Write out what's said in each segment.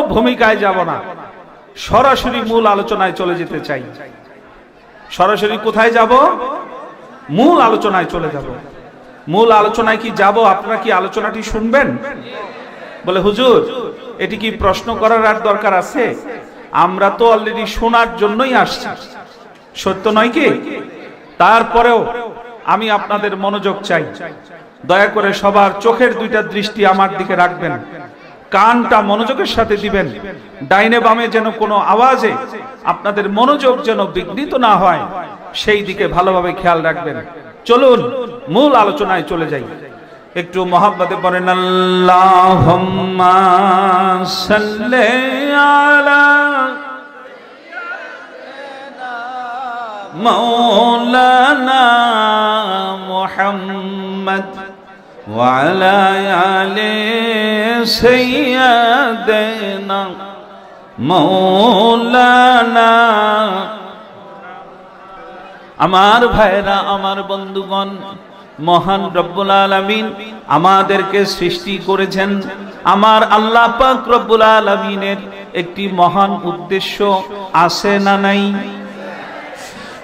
ভূমিকায় যাব না। সরাসরি মূল আলোচনায় চলে যেতে চাই। সরাসরি কোথায় যাব? মূল আলোচনায় চলে যাব। মূল আলোচনায় কি যাব? আপনারা কি আলোচনাটি শুনবেন? বলে, হুজুর, এটি কি প্রশ্ন করার আর দরকার আছে? আমরা তো অলরেডি শোনার জন্যই আসছি। সত্য নয় কি? তারপরেও আমি আপনাদের মনোযোগ চাই। দয়া করে সবার চোখের দুইটা দৃষ্টি আমার দিকে রাখবেন। কানটা মনোযোগের সাথে দিবেন। ডাইনে বামে যেন কোনো আওয়াজে আপনাদের মনোযোগ যেন বিঘ্নিত না হয়, সেই দিকে ভালোভাবে খেয়াল রাখবেন। চলুন, মূল আলোচনায় চলে যাই। একটু মহাব্বতে পড়েন আল্লাহ মৌলানা মোহাম্মদ। وعلى آل سيدنا مولانا আমার ভাইরা আমার বন্ধুগণ মহান রব্বুল আলামিন আমাদেরকে সৃষ্টি করেছেন আমার আল্লাহ পাক রব্বুল আলামিনের একটি মহান উদ্দেশ্য আছে না নাই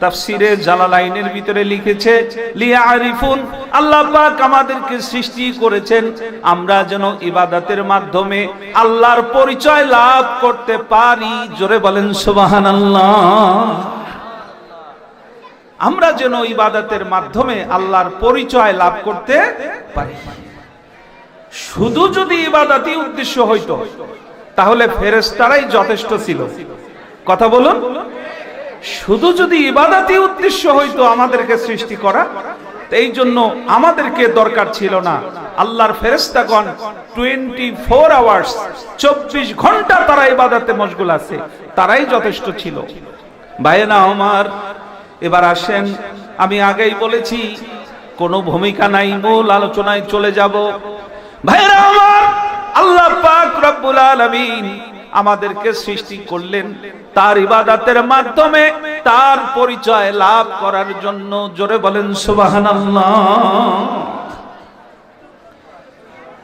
তাফসিরে জালালাইনের ভিতরে লিখেছে লিয়া আরিফুন আল্লাহ পাক আমাদেরকে সৃষ্টি করেছেন। আমরা যেন ইবাদতের মাধ্যমে আল্লাহর পরিচয় লাভ করতে পারি। জোরে বলেন, সুবহানাল্লাহ। আমরা যেন ইবাদতের মাধ্যমে আল্লাহর পরিচয় লাভ করতে পারি। শুধু যদি ইবাদতই উদ্দেশ্য হইতো, তাহলে ফেরেশতারাই যথেষ্ট ছিল। কথা বলুন। শুধু যদি ইবাদাতই উদ্দেশ্য হইতো আমাদেরকে সৃষ্টি করা এই জন্য আমাদেরকে দরকার ছিল না। আল্লাহর ফেরেস্তাগণ টোয়েন্টি ফোর আওয়ার্স চব্বিশ ঘণ্টা তারা ইবাদাতে মশগুল আছে, তারাই যথেষ্ট ছিল। ভাইয়েনা আমার, এবার আসেন, আমি আগেই বলেছি, কোনো ভূমিকা নাই, মূল আলোচনায় চলে যাব। ভাইয়েরা আমার, আল্লাহ পাক রব্বুল আলামিন আমাদেরকে সৃষ্টি করলেন। তার ইবাদাতের মাধ্যমে তার পরিচয় লাভ করার জন্য জোরে বলেন, সুবহানাল্লাহ।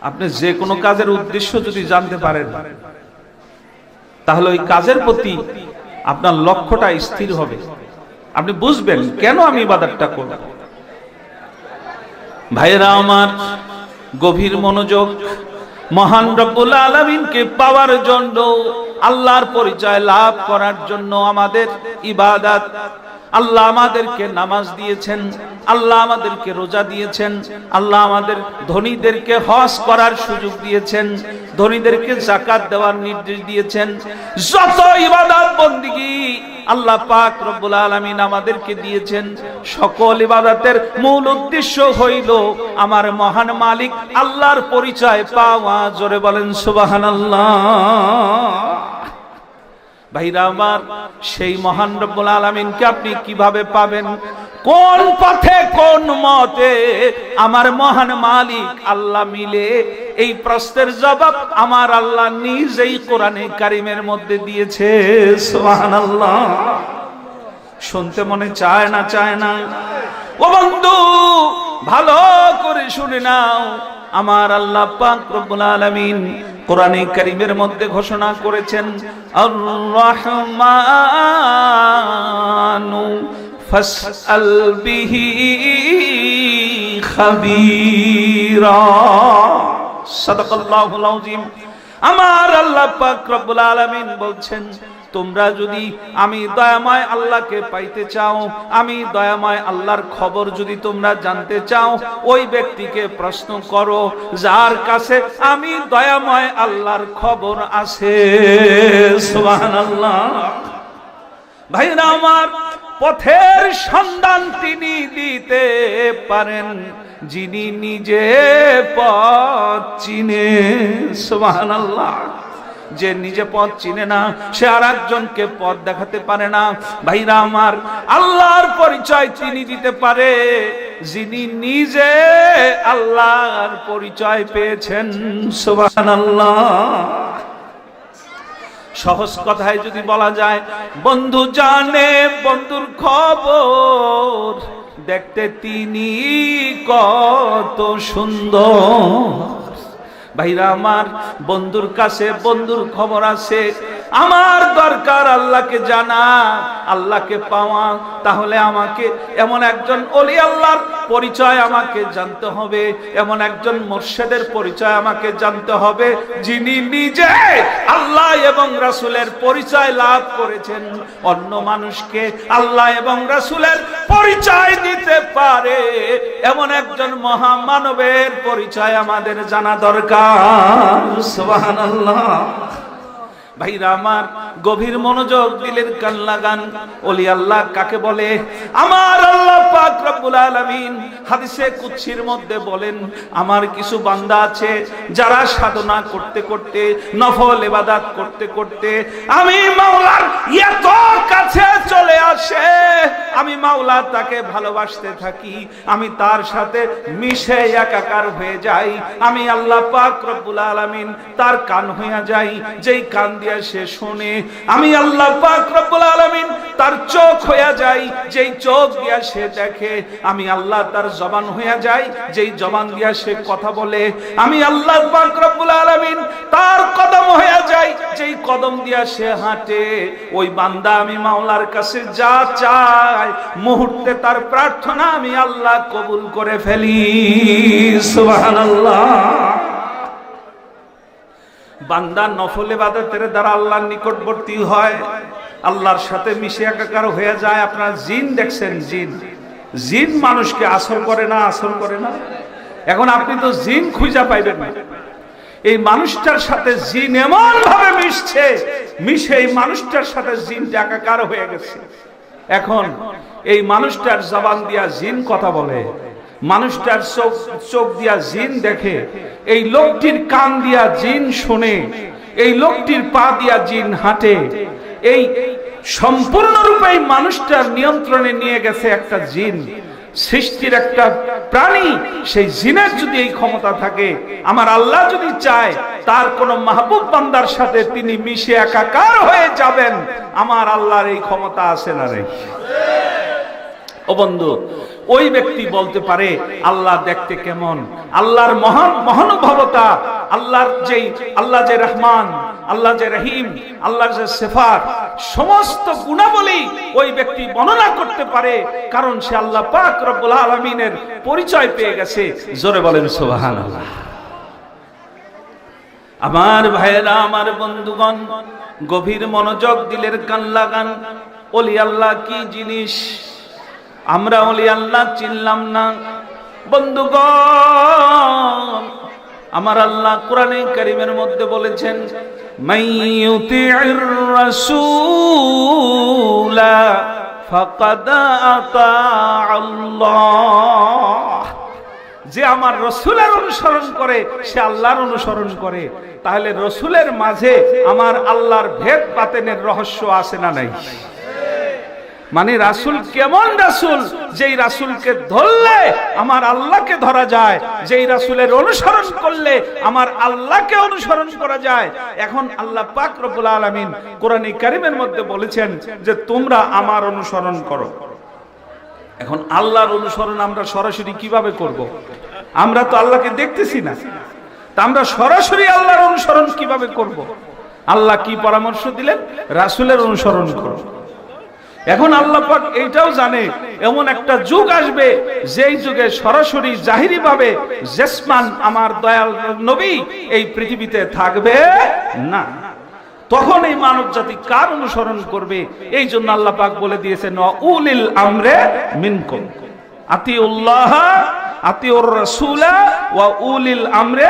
আপনি যে কোনো কাজের উদ্দেশ্য যদি জানতে পারেন, তাহলে ওই কাজের প্রতি আপনার লক্ষ্যটা স্থির হবে। আপনি বুঝবেন কেন আমি ইবাদতটা করব। ভাইয়েরা আমার গভীর মনোযোগ মহান রব্বুল আলমিনকে পাওয়ার জন্য, আল্লাহর পরিচয় লাভ করার জন্য আমাদের ইবাদাত। আল্লাহ আমাদেরকে নামাজ দিয়েছেন, আল্লাহ আমাদেরকে রোজা দিয়েছেন, আল্লাহ আমাদের ধনীদেরকে হজ করার সুযোগ দিয়েছেন, ধনীদেরকে জাকাত দেওয়ার নির্দেশ দিয়েছেন। যত ইবাদত বন্দিগি আল্লাহ পাক রব্বুল আলামিন আমাদেরকে দিয়েছেন সকল ইবাদতের মূল উদ্দেশ্য হইল আমার মহান মালিক আল্লাহর পরিচয় পাওয়া। জোরে বলেন সুবাহান আল্লাহ ভাইরা আমার, সেই মহান রব্বুল আলমিনকে আপনি কীভাবে পাবেন? কোন পথে কোন মতে আমার মহান মালিক আল্লাহ মিলে এই প্রশ্নের জবাব আমার আল্লাহ নিজেই কোরআনে কারিমের মধ্যে দিয়েছে। সোহান আল্লাহ শুনতে মনে চায় না চায় না? ও বন্ধু, ভালো করে শুনে নাও। আমার আল্লাহ পাক রব্বুল আলামিন কোরআনে কারীমের মধ্যে ঘোষণা করেছেন আর রহমানু ফাসআল বিহি খাবীরা সাদাকাল্লাহুল আযীম আমার আল্লাহ পাক রব্বুল আলামিন বলছেন, তোমরা যদি আমি দয়াময় আল্লাহকে পাইতে চাও, আমি দয়াময় আল্লাহর খবর যদি তোমরা জানতে চাও, ওই ব্যক্তিকে প্রশ্ন করো, যার কাছে আমি দয়াময় আল্লাহর খবর আছে। সুবহানাল্লাহ। ভাইরা আমার পথের সন্ধান তিনি দিতে পারেন, যিনি নিজে পথ চিনে। সুবহানাল্লাহ। যে নিজে পথ চিনে না, সে আর একজনকে পথ দেখাতে পারে না। ভাইরা আমার, আল্লাহর পরিচয় তিনি দিতে পারে, যিনি নিজে আল্লাহর পরিচয় পেয়েছেন। সুবহানাল্লাহ। সহজ কথায় যদি বলা যায়, বন্ধু জানে বন্ধুর খবর, দেখতে তিনি কত সুন্দর। ভাইরা আমার, বন্ধুর কাছে বন্ধুর খবর আছে আমার দরকার আল্লাহকে জানা, আল্লাহকে পাওয়া। তাহলে আমাকে এমন একজন অলি আল্লাহর পরিচয় আমাকে জানতে হবে, এমন একজন মোর্শেদের পরিচয় আমাকে জানতে হবে, যিনি নিজে আল্লাহ এবং রাসূলের পরিচয় লাভ করেছেন। অন্য মানুষকে আল্লাহ এবং রাসূলের পরিচয় দিতে পারে, এমন একজন মহামানবের পরিচয় আমাদের জানা দরকার। সুবহানাল্লাহ। ভাইরা আমার গভীর মনোযোগ, দিলের কান লাগান। ওলি আল্লাহ কাকে বলে? আমার আল্লাহ পাক রব্বুল আলামিন হাদিসে কুদসির মধ্যে বলেন, আমার কিছু বান্দা আছে যারা সাধনা করতে করতে, নফল ইবাদত করতে করতে, আমি মাওলার এত কাছে চলে আসে। আমি মাওলা তাকে ভালোবাসতে থাকি, আমি তার সাথে মিশে একাকার হয়ে যাই। আমি আল্লাহ পাক রব্বুল আলামিন তার কান হইয়া যাই, যেই কান দিয়া সে শুনে, আমি আল্লাহ পাক রব্বুল আলামিন তার চোখ হইয়া যাই, যেই চোখ দিয়া সে দেখে, আমি আল্লাহ তার জবান হইয়া যাই, যেই জবান দিয়া সে কথা বলে, আমি আল্লাহ পাক রব্বুল আলামিন তার কদম হইয়া যাই, যেই কদম দিয়া সে হাঁটে, ওই বান্দা আমি মাওলার কাছে যা চাই, মুহূর্তে তার প্রার্থনা আমি আল্লাহ কবুল করে ফেলি। সুবহানাল্লাহ। বান্দা নফলে বাদাতের দ্বারা আল্লাহর নিকটবর্তী হয়, আল্লাহর সাথে মিশে একাকার হয়ে যায়। আপনার জিন দেখছেন, জিন। জিন মানুষকে আসর করে না আসর করে না। এখন আপনি তো জিন খুঁজা পাইবেন না। এই মানুষটার সাথে জিন এমন ভাবে মিশছে, মিশে এই মানুষটার সাথে জিনটা একাকার হয়ে গেছে। এখন এই মানুষটার জবান দিয়া জিন কথা বলে। মানুষটার চোখ চোখ দিয়া জিন দেখে, এই লোকটির কান দিয়া জিন শোনে, এই লোকটির পা দিয়া জিন হাঁটে, এই সম্পূর্ণরূপে মানুষটার নিয়ন্ত্রণে নিয়ে গেছে একটা জিন। সৃষ্টির একটা প্রাণী, সেই জিনের যদি এই ক্ষমতা থাকে, আমার আল্লাহ যদি চায়, তার কোন মাহবুব বান্দার সাথে তিনি মিশে একাকার হয়ে যাবেন, আমার আল্লাহর এই ক্ষমতা আছে না রে ও বন্ধু ওই ব্যক্তি বলতে পারে, আল্লাহ দেখতে কেমন? আল্লাহর মহান মহানুভবতা, আল্লাহর যেই, আল্লাহ যে রহমান, আল্লাহ যে রহিম, আল্লাহর যে সেফার সমস্ত গুণাবলী ওই ব্যক্তি বর্ণনা করতে পারে, কারণ সে আল্লাহ পাক রব্বুল আলমিনের পরিচয় পেয়ে গেছে। জোরে বলেন সোহান আল্লাহ আমার ভাইয়েরা, আমার বন্ধুগণ, গভীর মনোযোগ, দিলের কান লাগান। ওলি আল্লাহ কি জিনিস আমরা ওলি আল্লাহ চিনলাম না। বন্ধুগণ, আমার আল্লাহ কোরআনে কারিমের মধ্যে বলেছেন যে আমার রসুলের অনুসরণ করে, সে আল্লাহর অনুসরণ করে। তাহলে রসুলের মাঝে আমার আল্লাহর ভেদ পাতেনের রহস্য আছে না নাই? মানে রাসুল কেমন রাসুল? যেই রাসুলকে ধরলে আমার আল্লাহকে ধরা যায়, যেই রাসুলের অনুসরণ করলে আমার আল্লাহকে অনুসরণ করা যায়। এখন আল্লাহ পাক রব্বুল আলামিন কোরআন কারিমের মধ্যে বলেছেন যে, তোমরা আমার অনুসরণ করো। এখন আল্লাহর অনুসরণ আমরা সরাসরি কীভাবে করব। আমরা তো আল্লাহকে দেখতেছি না। তা আমরা সরাসরি আল্লাহর অনুসরণ কীভাবে করব। আল্লাহ কি পরামর্শ দিলেন? রাসুলের অনুসরণ করো। এখন আল্লাহ পাক এইটাও জানে, এমন একটা যুগ আসবে, যেই যুগে সরাসরি জাহিরি ভাবে জেসমান আমার দয়াল নবী এই পৃথিবীতে থাকবে না। তখন এই মানব জাতি কার অনুসরণ করবে? এই জন্য আল্লাহ পাক বলে দিয়েছেন উলিল আমরে মিনকুম। আতিউল্লাহ আতিউর রাসূলা ওয়া উলিল আমরে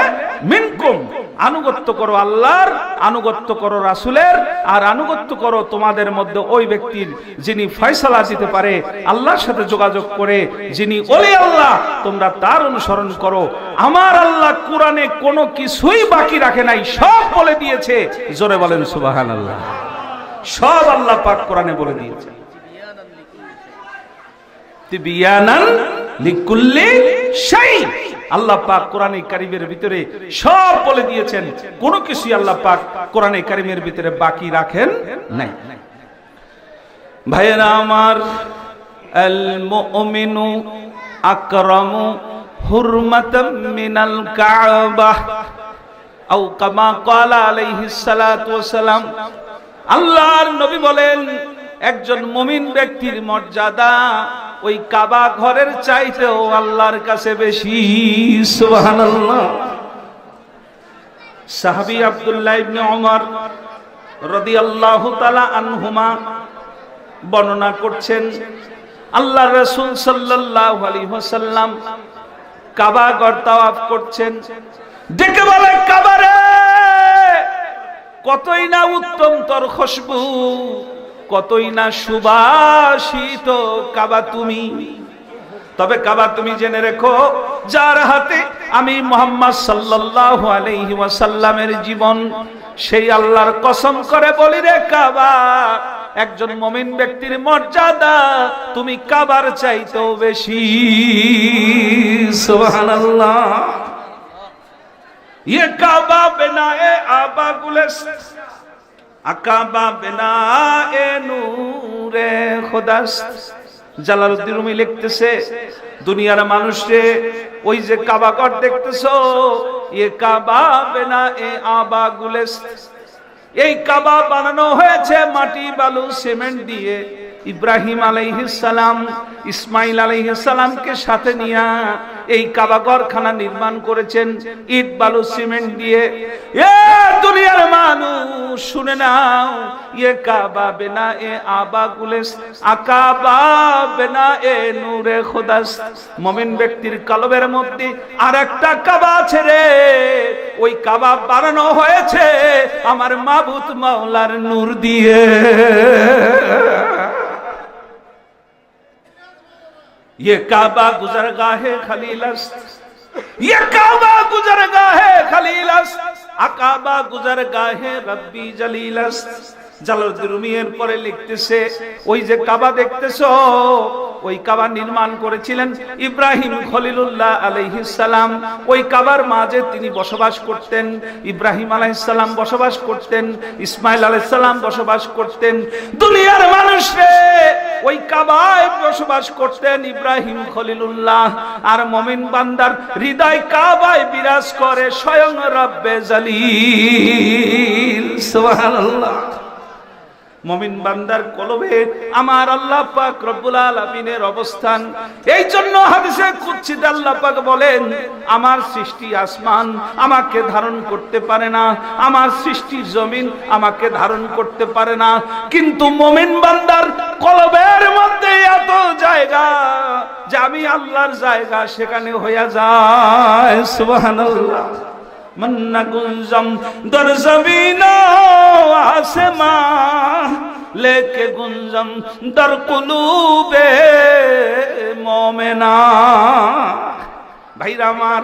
মিনকুম। আনুগত্য করো আল্লাহর, আনুগত্য করো রাসূলের, আর আনুগত্য করো তোমাদের মধ্যে ওই ব্যক্তির যিনি ফয়সালা দিতে পারে, আল্লাহর সাথে যোগাযোগ করে, যিনি ওলি আল্লাহ, তোমরা তার অনুসরণ করো। আমার আল্লাহ কোরআনে কোনো কিছুই বাকি রাখে নাই, সব বলে দিয়েছে। জোরে বলেন সুবহানাল্লাহ। সব আল্লাহ পাক কোরআনে বলে দিয়েছে। তিবিয়ানান আল্লাহ পাক কারিমের ভিতরে সব বলে দিয়েছেন, কোনো কিছুই আল্লাহ পাক কোরআনে কারিমের ভিতরে বাকি রাখেন নাই। ভাইয়েরা আমার নবী বলেন, একজন মুমিন ব্যক্তির মর্যাদা ওই কাবা ঘরের চাইতেও আল্লাহর কাছে বেশি, সুবহানাল্লাহ। সাহাবী আব্দুল্লাহ ইবনে ওমর রাদিয়াল্লাহু তাআলা আনহুমা বর্ণনা করছেন আল্লাহ রাসূল আলাইহি ওয়াসাল্লাম কাবা ঘর তাওয়াফ করছেন। ডেকে বলে কাবারে কতই না উত্তম তোর খুশবু। কতই না সুবাসিত কাবা তুমি তবে কাবা তুমি জেনে রেখো যার হাতে আমি মোহাম্মদ সাল্লাল্লাহু আলাইহি ওয়াসাল্লামের জীবন সেই আল্লাহর কসম করে বলি রে কাবা একজন মমিন ব্যক্তির মর্যাদা তুমি কাবার চাইতেও বেশি সুবহানাল্লাহ ये काबा बनाए आबा गुलस्त আকাবা বেলা এ নূরে খোদাস্ত জালালউদ্দিন রুমি লিখতেছে, দুনিয়ার মানুষে ওই যে কাবা ঘর দেখতেছো, এ কাবা বেনায়ে আবা গুলেস্ত। এই কাবা বানানো হয়েছে মাটি, বালু, সিমেন্ট দিয়ে। ইব্রাহিম আলাইহিস সালাম, ইসমাইল আলাইহিস সালামকে সাথে নিয়ে এই কাবাগরখানা নির্মাণ করেছেন, ইট, বালু, সিমেন্ট দিয়ে। এ দুনিয়ার মানুষ, শুনে নাও ইয়ে কাবা বেনা, এ আবা গুলেস আকাবা বেনা, এ নূরে খোদাস। মমিন ব্যক্তির কলবের মধ্যে আর একটা কাবা আছে রে। ওই কাবা বানানো হয়েছে আমার মাবুত মাওলার নূর দিয়ে। ये काबा गुजरगाहे खलीलस्त ये काबा गुजरगाहे खलीलस्त अकाबा गुजरगाहे रब्बी जलीलस्त জালালউদ্দিন পরে লিখতেছে, ওই যে কাবা দেখতেছো, ওই কাবা নির্মাণ করেছিলেন ইব্রাহিম খলিলুল্লাহ আলাইহিস ওই কাবার মাঝে তিনি বসবাস করতেন, ইব্রাহিম আলাইহিস বসবাস করতেন, ইসমাইল আলাইহিস সালাম বসবাস করতেন। দুনিয়ার মানুষ ওই কাবায় বসবাস করতেন ইব্রাহিম খলিলুল্লাহ। আর মমিন বান্দার হৃদয় কাবায় বিরাজ করে স্বয়ং রব্বে জালিল। সুবহানাল্লাহ। মমিন বান্দার কলবে আমার আল্লাহ পাক রব্বুল আলামিনের অবস্থান। এই জন্য হাদিসে কুদসিতে আল্লাহ পাক বলেন, আমার সৃষ্টি আসমান আমাকে ধারণ করতে পারে না, আমার সৃষ্টি জমিন আমাকে ধারণ করতে পারে না, কিন্তু মমিন বান্দার কলবের মধ্যে এত জায়গা যে আমি আল্লাহর জায়গা সেখানে হইয়া যায়। সুবহানাল্লাহ। মন্না গুঞ্জম দর জমিন আসমা লেকে গুঞ্জম দর কুলুবে মমেনা। ভাইরা আমার,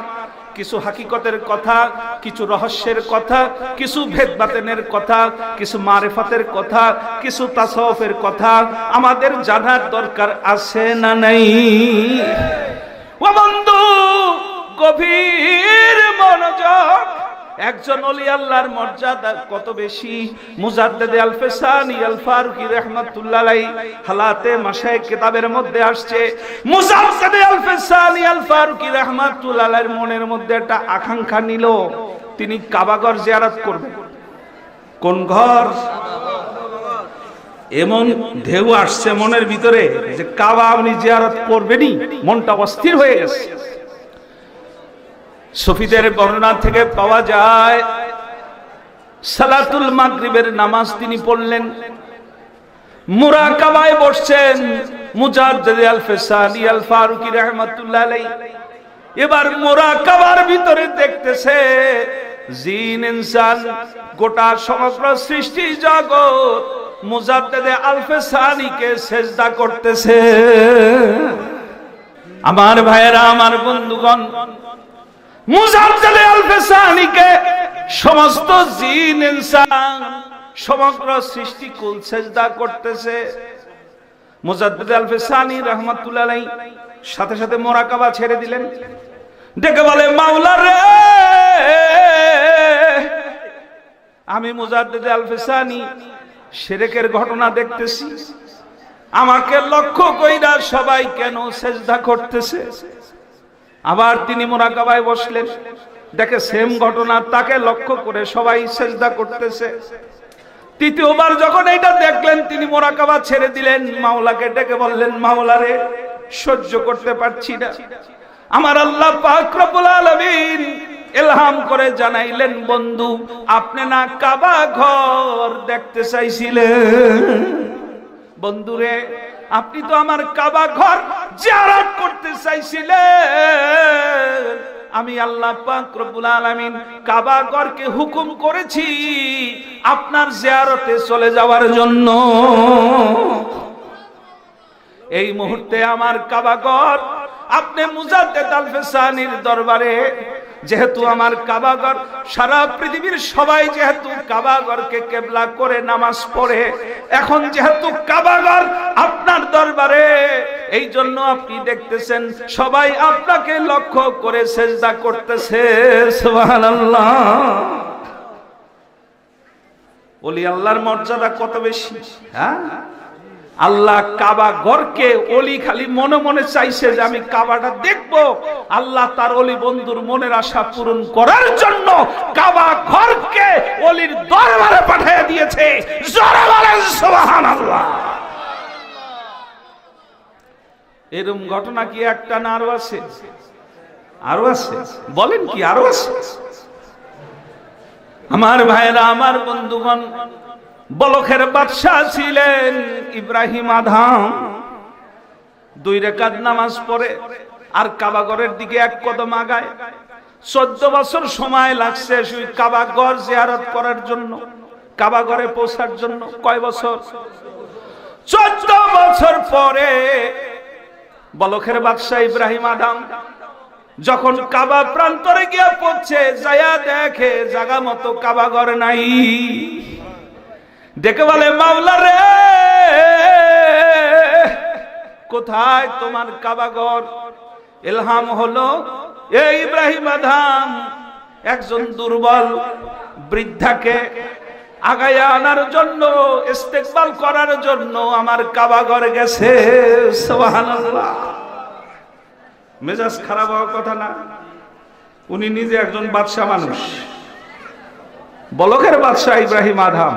কিছু হাকিকতের কথা, কিছু রহস্যের কথা, কিছু ভেদবাতেনের কথা, কিছু মারেফাতের কথা, কিছু তাসফের কথা, আমাদের জানার দরকার আছে না নাই? গভীর মনোযোগ। একজন অলি আল্লাহর মর্যাদা কত বেশি? মুজাদ্দেদ আল ফেসানি আল ফারুকি রাহমাতুল্লাহ আলাই হালাতে মাশায়েখ কিতাবের মধ্যে আসছে, মুজাদ্দেদ আল ফেসানি আল ফারুকি রাহমাতুল্লাহ আলাইহির মনের মধ্যে একটা আকাঙ্ক্ষা নিল, তিনি কাবাগর জিয়ারত করবেন। কোন ঘর? এমন ঢেউ আসছে মনের ভিতরে যে কাবা আপনি জিয়ারত করবেনই, মনটা অস্থির হয়ে গেছে। সফিদের বর্ণনা থেকে পাওয়া যায়, সালাতুল মাগরিবের নামাজ তিনি পড়লেন। মুরাকাবায় বসছেন মুজাদ্দিদ আল ফেসানি আল ফারুকি রাহমাতুল্লাহ আলাইহি। এবার মোরা কাবার ভিতরে দেখতেছে, জিন, ইনসান, গোটা সমগ্র সৃষ্টি জগৎ মুজাদ্দেদে আলফে সানিকে সেজদা করতেছে। আমার ভাইয়েরা, আমার বন্ধুগণ সানিকে সমস্ত জিন, ইনসান, সমগ্র সৃষ্টি কুল সেজদা করতেছে। মুজাদ্দিদ আলফে সানি রহমাতুল্লাহ সাথে সাথে মোরাকাবা ছেড়ে দিলেন। ডেকে বলে, মাওলা রে! আমি মুজাদ্দিদ আলফে সানি শিরকের ঘটনা দেখতেছি। আমাকে লক্ষ্য কইরা সবাই কেন সেজদা করতেছে? আবার তিনি মোরাকাবায় বসলেন। দেখে সেম ঘটনা তাকে লক্ষ্য করে সবাই সেজদা করতেছে। তৃতীয়বার যখন এটা দেখলেন, তিনি মোরাকাবা ছেড়ে দিলেন। মাওলাকে ডেকে বললেন মাওলারে সহ্য করতে পারছি না। আমার আল্লাহ পাক রব্বুল আলামিন এলহাম করে জানাইলেন, বন্ধু, আপনি না কাবা ঘর দেখতে চাইছিলেন? বন্ধুরে আপনি তো আমার কাবা ঘর জিয়ারত করতে চাইছিলেন। আমি আল্লাহ পাক রব্বুল আলামিন কাবা হুকুম করেছি আপনার জিয়ারতে চলে যাওয়ার জন্য। এই মুহূর্তে আমার কাবা ঘর, আপনি মুজাদ্দেদ আল ফেসানির দরবারে যেহেতু আমার কাবাগর, সারা পৃথিবীর সবাই যেহেতু কাবাগরকে কেবলা করে নামাজ পড়ে, এখন যেহেতু কাবাগর আপনার দরবারে এই জন্য আপনি দেখতেছেন সবাই আপনাকে লক্ষ্য করে সেজদা করতেছে বলি, আল্লাহর মর্যাদা কত বেশি? হ্যাঁ? আল্লাহ কাবা ঘরকে অলি খালি মনে মনে চাইছে যে আমি কাবাটা দেখব। আল্লাহ তার অলি বন্ধুর মনের আশা পূরণ করার জন্য কাবা ঘরকে অলির দরবারে পাঠিয়ে দিয়েছে। জোরে বলেন, সুবহানাল্লাহ। এরকম ঘটনা কি একটা না আরও আছে? আরও আছে? বলেন কি আরও আছে? আমার ভাইরা আমার বন্ধুগণ বলখের বাদশাহ ছিলেন ইব্রাহিম আধাম দুই রেখাত নামাজ পড়ে আর কাবাগরের দিকে এক কদম আগায়। চোদ্দ বছর সময় লাগছে সেই কাবাগর জিয়ারত করার জন্য কাবাগরে পৌঁছার জন্য। কয় বছর? চোদ্দ বছর পরে বলখের বাদশাহ ইব্রাহিম আদাম যখন কাবা প্রান্তরে গিয়া পড়ছে যায়া দেখে জাগা মতো কাবাগর নাই। ডেকে বলে মাওলা রে। কোথায় তোমার কাবাগর? এলহাম হলো এই ইব্রাহিম আধাম একজন দুর্বল বৃদ্ধাকে আগায় আনার জন্য, ইস্তেকবাল করার জন্য আমার কাবাগর গেছে। মেজাজ খারাপ হওয়ার কথা না। উনি নিজে একজন বাদশাহ মানুষ। বলকের বাদশাহ ইব্রাহিম আধাম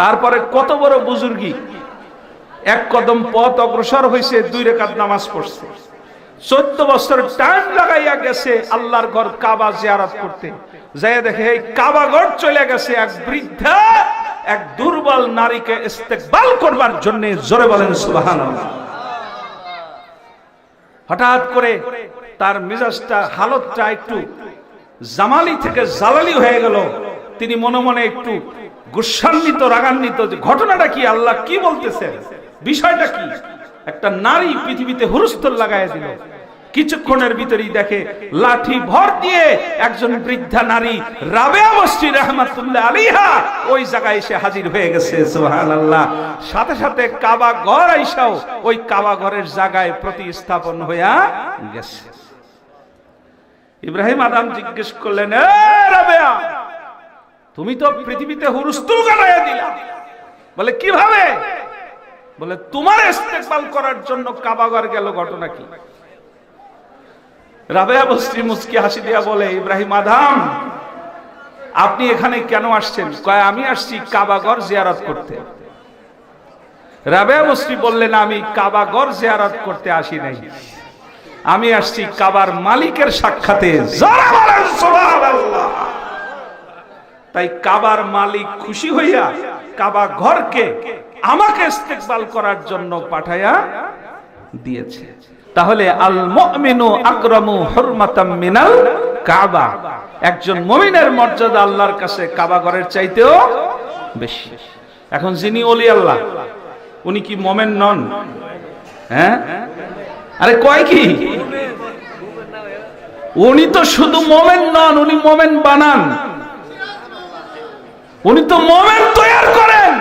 তারপরে কত বড় বুজুর্গি। এক কদম পথ অগ্রসর হয়েছে দুই রেখাত নামাজ পড়ছে। চোদ্দ বছর টাইম লাগাইয়া গেছে আল্লাহর ঘর কাবা জিয়ারত করতে। যাই দেখে এই কাবা ঘর চলে গেছে এক বৃদ্ধা, এক দুর্বল নারীকে ইস্তেকবাল করবার জন্য জোরে বলেন, সুবহানাল্লাহ। হঠাৎ করে তার মেজাজটা, হালতটা একটু জামালি থেকে জালালি হয়ে গেল। তিনি মনে মনে একটু গুসান্বিত, রাগান্বিত যে ঘটনাটা কি? আল্লাহ কি বলতেছে বিষয়টা কি? একটা নারী পৃথিবীতে হুরস্থল লাগাই দিল। কিছুক্ষণের ভিতরেই দেখে লাঠি ভর দিয়ে একজন বৃদ্ধা নারী রাবেয়া মসজিদ রহমাতুল্লাহ আলিহা ওই জায়গায় এসে হাজির হয়ে গেছে, সুবহানাল্লাহ। সাথে সাথে কাবা ঘর আইসাও ওই কাবা ঘরের জায়গায় প্রতিস্থাপন হইয়া গেছে। ইব্রাহিম আদম জিজ্ঞেস করলেন, এ রাবেয়া তুমি তো পৃথিবীতে হুরুস্তুল গালাইয়া দিলা। বলে, কীভাবে? বলে, তোমার ইস্তেকবাল করার জন্য কাবাগর গেল, ঘটনা কি? রাবেয়া বস্তি মুস্কি হাসি দিয়া বলে, ইব্রাহিম আদাম, আপনি এখানে কেন আসছেন? কয়, আমি আসছি কাবাগর জিয়ারত করতে। রাবেয়া বস্তি বললেন আমি কাবাগর জিয়ারত করতে আসি নাই। আমি আসছি কাবার মালিকের সাক্ষাতে। যারা বলেন, সুবহানাল্লাহ। তাই কাবার মালিক খুশি হইয়া কাবা ঘরকে আমাকে ইস্তেকবাল করার জন্য পাঠায়া দিয়েছে। তাহলে আল মুমিনু আকরামু হুরমাতাম মিনাল কাবা। একজন মুমিনের মর্যাদা আল্লাহর কাছে কাবা ঘরের চাইতেও বেশি। এখন যিনি ওলি আল্লাহ, উনি কি মোমেন নন? হ্যাঁ? আরে কয় কি? উনি তো শুধু মোমেন নন, উনি মোমেন বানান। উনি তো মোমেন তৈরি করেন।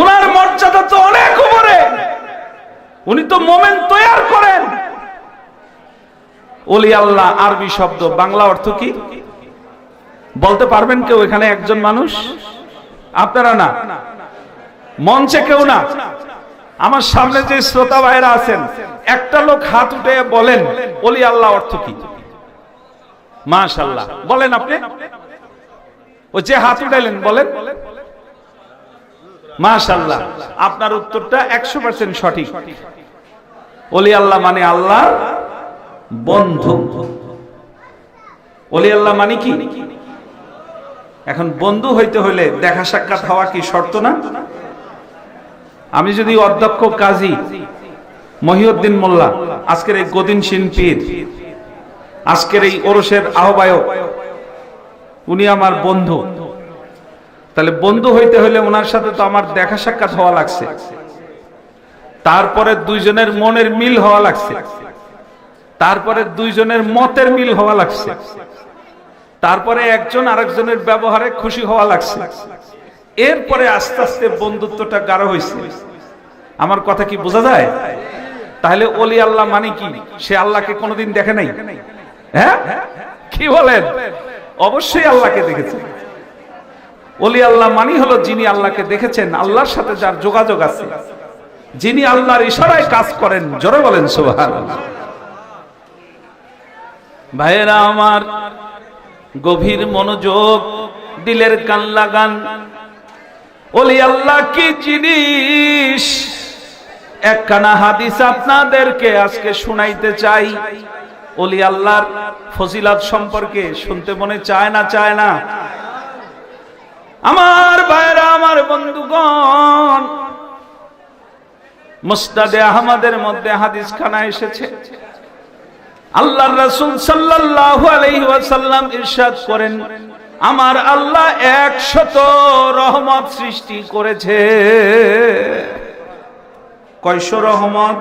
উনার মর্যাদা তো অনেক উপরে। উনি তো মোমেন তৈরি করেন। ওলি আল্লাহ, আরবি শব্দ, বাংলা অর্থ কি? বলতে পারবেন কেউ এখানে একজন মানুষ? আপনারা না? মঞ্চে কেউ না? আমার সামনে যে শ্রোতা ভাইরা আছেন, একটা লোক হাত উঠে বলেন, ওলি আল্লাহ অর্থ কি? মাশাল্লাহ বলেন আপনি। ও যে হাত উঠাইলেন, বলেন। মাশাল্লাহ আপনার উত্তরটা একশো পার্সেন্ট সঠিক। ওলি আল্লাহ মানে আল্লাহ বন্ধু। ওলি আল্লাহ মানে কি? এখন বন্ধু হইতে হইলে দেখা সাক্ষাৎ হওয়া কি শর্ত না? আমি যদি অধ্যক্ষ কাজী মহিউদ্দিন মোল্লা, আজকের এই গদিন সিন পীর, আজকের এই ওরসের আহ্বায়ক উনি আমার বন্ধু। তাহলে বন্ধু হইতে হলে ওনার সাথে তো আমার দেখা সাক্ষাৎ হওয়া লাগছে। তারপরে দুইজনের মনের মিল হওয়া লাগছে। তারপরে দুইজনের মতের মিল হওয়া লাগছে। তারপরে একজন আরেকজনের ব্যবহারে খুশি হওয়া লাগছে। এরপরে আস্তে আস্তে বন্ধুত্বটা গাঢ় হয়েছে আমার কথা কি বোঝা যায়? তাহলে অলি আল্লাহ মানে কি? সে আল্লাহকে কোনোদিন দেখে নাই? হ্যাঁ? কি বলেন? অবশ্যই আল্লাহকে দেখেছে ওলি আল্লাহ মানি হলো যিনি আল্লাহকে দেখেছেন, আল্লাহর সাথে যার যোগাযোগ আছে। যিনি আল্লাহর ইশারায় কাজ করেন, জোরে বলেন সুবহান ভাইয়েরা, আমার গভীর মনোযোগ, দিলের কান লাগান। ওলি আল্লাহ কি জিনিস? একখানা হাদিস আপনাদেরকে আজকে শুনাইতে চাই। ওলি আল্লাহর ফজিলাত সম্পর্কে শুনতে মনে চায় না চায় না। আমার ভাইরা আমার বন্ধুগণ মুস্তাদে আহমদের মধ্যে হাদিস খানা এসেছে। আল্লাহর রাসূল সাল্লাল্লাহু আলাইহি ওয়াসাল্লাম ইরশাদ করেন, আমার আল্লাহ একশত রহমত সৃষ্টি করেছে। কয়শো রহমত?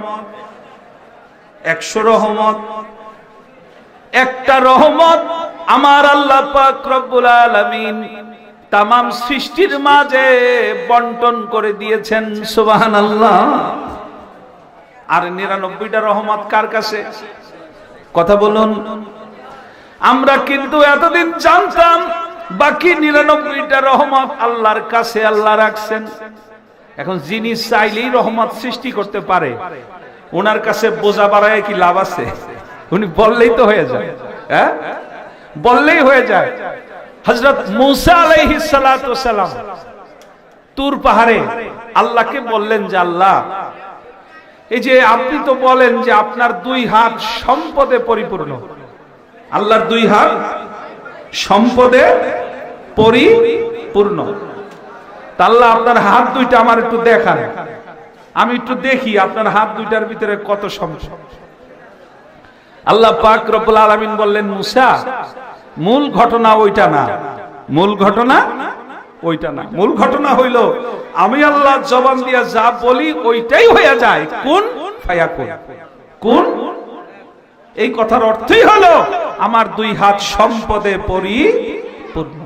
একশো রহমত? একটা রহমত আমার আল্লাহ পাক রব্বুল আলামিন তামাম সৃষ্টির মাঝে বন্টন করে দিয়েছেন সুবাহান আল্লাহ আর নিরানব্বইটা রহমত কার কাছে? কথা বলুন। আমরা কিন্তু এতদিন জানতাম, বাকি নিরানব্বইটা রহমত আল্লাহর কাছে আল্লাহ রাখছেন। এখন যিনি চাইলেই রহমত সৃষ্টি করতে পারে, ওনার কাছে বোঝা বাড়ায় কি লাভ আছে? উনি বললেই তো হয়ে যায়। হ্যাঁ? বললেই হয়ে যায়। হজরত মুসা আলাইহিস সালাম তুর পাহাড়ে আল্লাহকে বললেন যে, আল্লাহ, এই যে আপনি তো বলেন যে আপনার দুই হাত সম্পদে পরিপূর্ণ। আল্লাহর দুই হাত সম্পদে পরিপূর্ণ। আল্লাহ, আপনার হাত দুইটা আমার একটু দেখান। আমি একটু দেখি আপনার হাত দুইটার ভিতরে কত সম্পদ। আল্লাহ পাক রব্বুল আলামিন বললেন, মুসা, মূল ঘটনা ওইটা না। মূল ঘটনা ওইটা না। মূল ঘটনা হইল, আমি আল্লাহ জবান দিয়া যা বলি ওইটাই হইয়া যায়। কোন? ফায়া কোন কোন? এই কথার অর্থই হলো, আমার দুই হাত সম্পদে পরিপূর্ণ।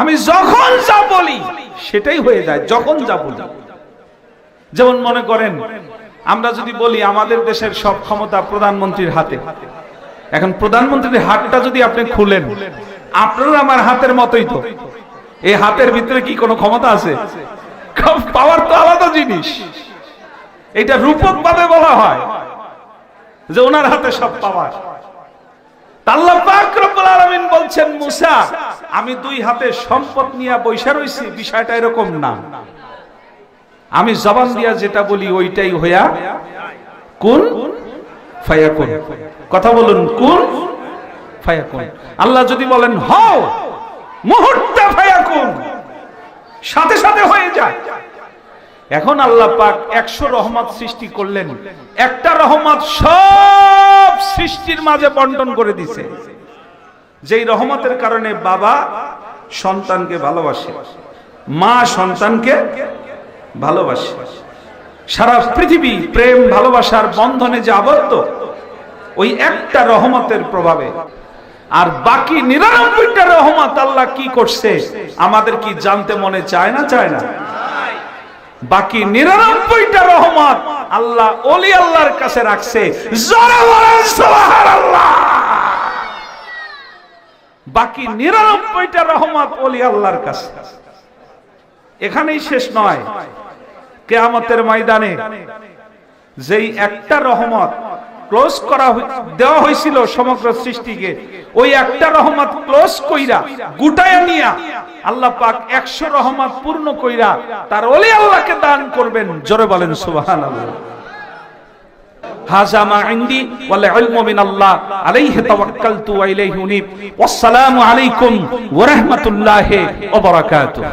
আমি যখন যা বলি, সেটাই হয়ে যায়, যখন যা বলি। যেমন মনে করেন আমরা যদি বলি আমাদের দেশের সব ক্ষমতা প্রধানমন্ত্রীর হাতে। এখন প্রধানমন্ত্রীর হাতটা যদি আপনি খুলেন আপনার আমার হাতের মতোই তো। এই হাতের ভিতরে কি কোনো ক্ষমতা আছে? পাওয়ার তো আলাদা জিনিস। এটা রূপক ভাবে বলা হয় যে ওনার হাতে সব পাওয়ার। আমি দুই হাতে সম্পদ নিয়ে বৈশা রইছি, বিষয়টা এরকম না। আমি জবান দিয়া যেটা বলি ওইটাই হইয়া কোন? ফায়াকুন। কথা বলুন, কোন? ফায়াকুন। আল্লাহ যদি বলেন, হও, মুহূর্তে ফায়াকুন, সাথে সাথে হয়ে যায় এখন আল্লাহ পাক একশো রহমত সৃষ্টি করলেন। একটা রহমত সব সৃষ্টির মাঝে বন্টন করে দিছে। যেই রহমতের কারণে বাবা সন্তানকে ভালোবাসে, মা সন্তানকে ভালোবাসে। সারা পৃথিবী প্রেম, ভালোবাসার বন্ধনে যে আবদ্ধ, ওই একটা রহমতের প্রভাবে। আর বাকি নিরানব্বইটা রহমত আল্লাহ কি করছে, আমাদের কি জানতে মনে চায় না চায় না? বাকি নিরানব্বইটা রহমত আল্লাহ অলি আল্লাহর কাছে রাখছে। বাকি নিরানব্বইটা রহমত অলি আল্লাহর কাছে। এখানেই শেষ নয়। কেয়ামতের ময়দানে যেই একটা রহমত ক্লোজ করা দেওয়া হয়েছিল সমগ্র সৃষ্টিকে, ওই একটা রহমত ক্লোজ কইরা, গুটায় নিয়া আল্লাহ পাক একশো রহমত পূর্ণ কইরা তার ওলি আল্লাহকে দান করবেন। জোরে বলেন সুবাহান হাজা মা ইন্দি ওয়াল ইলমু মিন আল্লাহ আলাইহি তাওয়াক্কালতু ওয়া ইলাইহি উনীব। ওয়াসসালামু আলাইকুম ওয়া রাহমাতুল্লাহি ওয়া বারাকাতুহু।